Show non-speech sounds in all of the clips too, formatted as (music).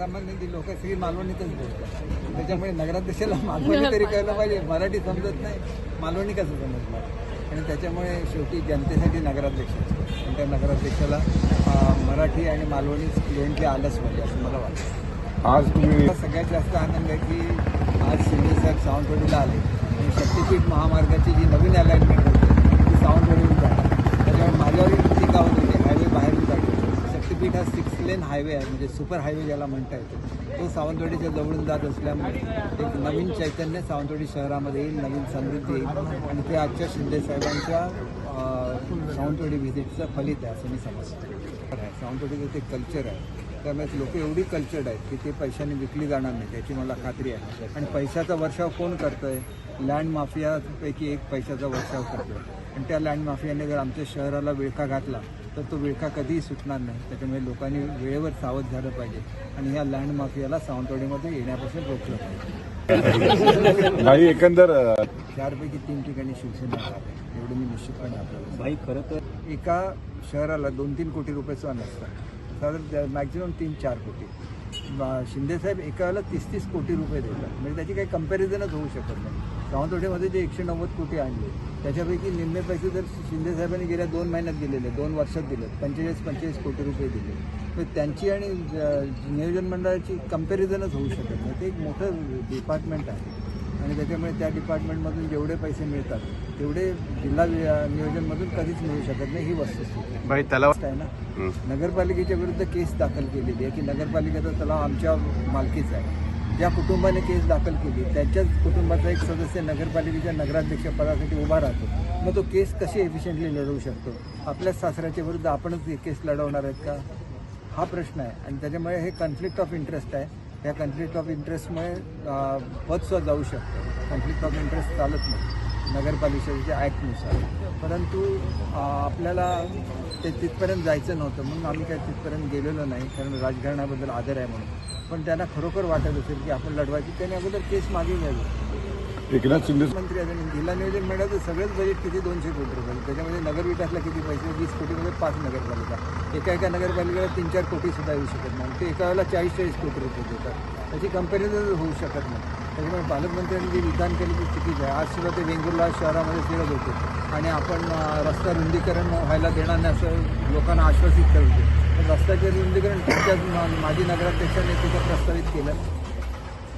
सामान्य लोक सगळी मालवणीतच बोलतात. त्याच्यामुळे नगराध्यक्षाला मालवणी तरी (laughs) कळलं पाहिजे. मराठी समजत नाही मालवणी कसं समजणार? आणि त्याच्यामुळे शेवटी जनतेसाठी नगराध्यक्ष. असतो आणि त्या नगराध्यक्षाला मराठी आणि मालवणी फ्लुएंटली आलंच पाहिजे असं मला वाटतं. आज तुम्ही सगळ्यात जास्त आनंद आहे की आज शिंदे साहेब सावंतवाडीला आले. आणि शक्तीपीठ महामार्गाची जी नवीन अलाइनमेंट होती ती सावंतवाडीहून जाणार त्याच्यामुळे माझ्यावरही टीका होत होती हायवे बाहेरून जातो शक्तीपीठ हा सिक्स लेन हायवे आहे म्हणजे सुपर हायवे ज्याला म्हणता येतो. तो सावंतवाडीच्या जवळून जात असल्यामुळे एक नवीन चैतन्य सावंतवाडी शहरामध्ये येईल नवीन समृद्धी येईल. आणि ते आजच्या शिंदेसाहेबांच्या सावंतवाडी व्हिजिटचं फलित आहे असं मी समजतो. आहे सावंतवाडीचं ते कल्चर आहे. त्यामुळे लोक एवढी कल्चर्ड आहेत की ते पैशाने विकली जाणार नाही त्याची मला खात्री आहे. आणि पैशाचा वर्षाव कोण करतोय? लँड माफियापैकी एक पैशाचा वर्षाव करतो आहे आणि त्या लँड माफियाने जर आमच्या शहराला विळखा घातला तर तो विळखा कधीही सुटणार नाही. त्याच्यामुळे लोकांनी वेळेवर सावध झालं पाहिजे आणि या लँड माफियाला सावंतवाडीमध्ये येण्यापासून रोखलं पाहिजे. नाही एकंदर चारपैकी तीन ठिकाणी शिवसेना एवढं मी निश्चितपणे आपल्याला. भाई खरं तर एका शहराला दोन तीन कोटी रुपयाचा नसतं साधारण मॅक्झिमम तीन चार कोटी. बा- शिंदेसाहेब एका वेळेला तीस तीस कोटी रुपये देतात. म्हणजे त्याची काही कम्पॅरिझनच होऊ शकत नाही. सावंतवाडीमध्ये जे एकशे नव्वद कोटी आणले त्याच्यापैकी निम्मे पैसे जर शिंदेसाहेबांनी गेल्या दोन महिन्यात दिलेले दोन वर्षात दिले पंचेचाळीस पंचेचाळीस कोटी रुपये दिले तर त्यांची आणि नियोजन मंडळाची कम्पॅरिझनच होऊ शकत नाही. ते एक मोठं डिपार्टमेंट आहे. आणि त्याच्यामुळे त्या डिपार्टमेंटमधून जेवढे पैसे मिळतात तेवढे जिल्हा नियोजनमधून कधीच मिळू शकत नाही ही वस्तुस्थिती. त्याला आहे ना? नगरपालिकेच्या विरुद्ध केस दाखल केलेली आहे की नगरपालिकेचा तलाव आमच्या मालकीचा आहे. ज्या कुटुंबाने केस दाखल केली त्यांच्याच कुटुंबाचा एक सदस्य नगरपालिकेच्या नगराध्यक्ष पदासाठी उभा राहतो. मग तो केस कशी एफिशियंटली लढवू शकतो? आपल्याच सासऱ्याच्या विरुद्ध आपणच केस लढवणार आहेत का? हा प्रश्न आहे. आणि त्याच्यामुळे हे कन्फ्लिक्ट ऑफ इंटरेस्ट आहे. या कन्फ्लिक्ट ऑफ इंटरेस्टमुळे पदसुद्धा जाऊ शकतं. कन्फ्लिक्ट ऑफ इंटरेस्ट चालत नाही. नगरपालिकेच्या ॲक्टनुसार परंतु आपल्याला ते तिथपर्यंत जायचं नव्हतं. म्हणून आम्ही काय तिथपर्यंत गेलेलो नाही. कारण राजकारणाबद्दल आदर आहे म्हणून. पण त्यांना खरोखर वाटत असेल की आपण लढवायची. त्याने अगोदर केस मागे घ्यावी. एकनाथ शिंदे मंत्री आहेत आणि जिल्हा नियोजन मंडळाचं सगळंच बजेट किती? दोनशे कोटी रुपये. त्याच्यामध्ये नगर विकासला किती पैसे? वीस कोटीमध्ये पाच नगरपालिका. एका एका नगरपालिकेला तीन चार कोटी सुद्धा येऊ शकत नाही. ते एका वेळेला चाळीस चाळीस कोटी रुपये देतात. त्याची कंपॅरिझन होऊ शकत नाही. त्याच्यामुळे पालकमंत्र्यांनी जे विधान केलं ते चुकीचं आहे. आज सुद्धा ते वेंगुर्ला शहरामध्ये फिरत होते. आणि आपण रस्ता रुंदीकरण व्हायला देणार नाही असं लोकांना आश्वासित करत होते. पण रस्त्याचे रुंदीकरण त्यांच्या माजी नगराध्यक्षांनी तिथं प्रस्तावित केलं.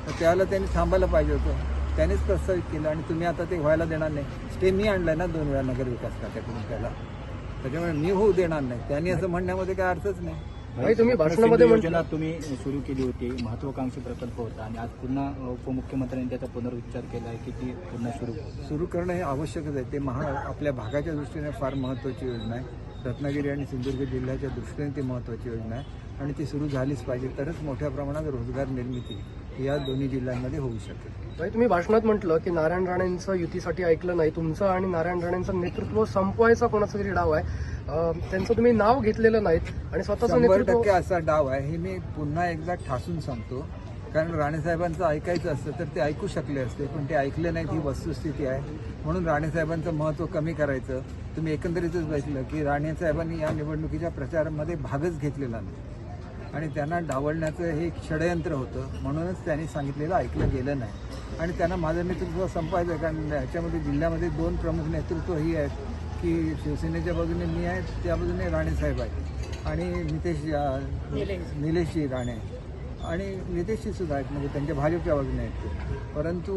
तर त्यावेळेला त्यांनी थांबायला पाहिजे होतं. त्यानेच प्रस्तावित केलं आणि तुम्ही आता ते व्हायला देणार नाही. स्टे मी आणलाय ना दोन वेळा नगर विकास खात्याकडून त्याला त्याच्यामुळे मी होऊ देणार नाही. त्यांनी असं म्हणण्यामध्ये काय अर्थच नाही. भाई तुम्ही भाषणामध्ये योजना तुम्ही सुरू केली होती. महत्वाकांक्षी प्रकल्प होता आणि आज पुन्हा उपमुख्यमंत्र्यांनी त्याचा पुनरुच्चार केला आहे की ती पुन्हा सुरू? सुरू करणं हे आवश्यकच आहे. ते महा आपल्या भागाच्या दृष्टीने फार महत्त्वाची योजना आहे. रत्नागिरी आणि सिंधुदुर्ग जिल्ह्याच्या दृष्टीने ती महत्त्वाची योजना आहे. आणि ती सुरू झालीच पाहिजे. तरच मोठ्या प्रमाणात रोजगार निर्मिती या दोन्ही जिल्ह्यांमध्ये होऊ शकेल. भाई तुम्ही भाषणात म्हटलं की नारायण राणेंचं युतीसाठी ऐकलं नाही तुमचं आणि नारायण राणेंचं नेतृत्व संपवायचा कोणाचा तरी डाव आहे. अं, त्यांचं तुम्ही नाव घेतलेलं नाहीत आणि स्वतःचं शंभर नेतृत्व टक्के असा डाव आहे. हे मी पुन्हा एकदा ठासून सांगतो. कारण राणेसाहेबांचं ऐकायचं असतं तर ते ऐकू शकले असते पण ते ऐकले नाहीत ही वस्तुस्थिती आहे. म्हणून राणेसाहेबांचं महत्त्व कमी करायचं. तुम्ही एकंदरीतच बघितलं की राणेसाहेबांनी या निवडणुकीच्या प्रचारामध्ये भागच घेतलेला नाही. आणि त्यांना डावलण्याचं हे एक षडयंत्र होतं. म्हणूनच त्यांनी सांगितलेलं ऐकलं गेलं नाही. आणि त्यांना माझं नेतृत्व संपायचं आहे कारण याच्यामध्ये जिल्ह्यामध्ये दोन प्रमुख नेतृत्व ही आहेत की शिवसेनेच्या बाजूने मी आहे त्या बाजूने राणेसाहेब आहेत. आणि नितेश निलेशजी राणे आणि नितेशजी सुद्धा आहेत म्हणजे त्यांच्या भाजपच्या बाजूने आहेत ते. परंतु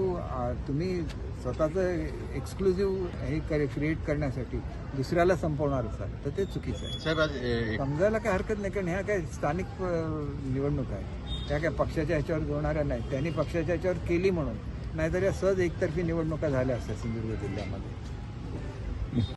तुम्ही स्वतःचं एक्सक्लुझिव्ह हे करे क्रिएट करण्यासाठी दुसऱ्याला संपवणार असाल तर ते चुकीचं आहे. साहेब समजायला काय हरकत नाही कारण ह्या काय स्थानिक निवडणूक आहे. त्या काय पक्षाच्या ह्याच्यावर होणाऱ्या नाही. त्यांनी पक्षाच्या ह्याच्यावर केली म्हणून. नाहीतर या सहज एकतर्फी निवडणुका झाल्या असत्या सिंधुदुर्ग जिल्ह्यामध्ये.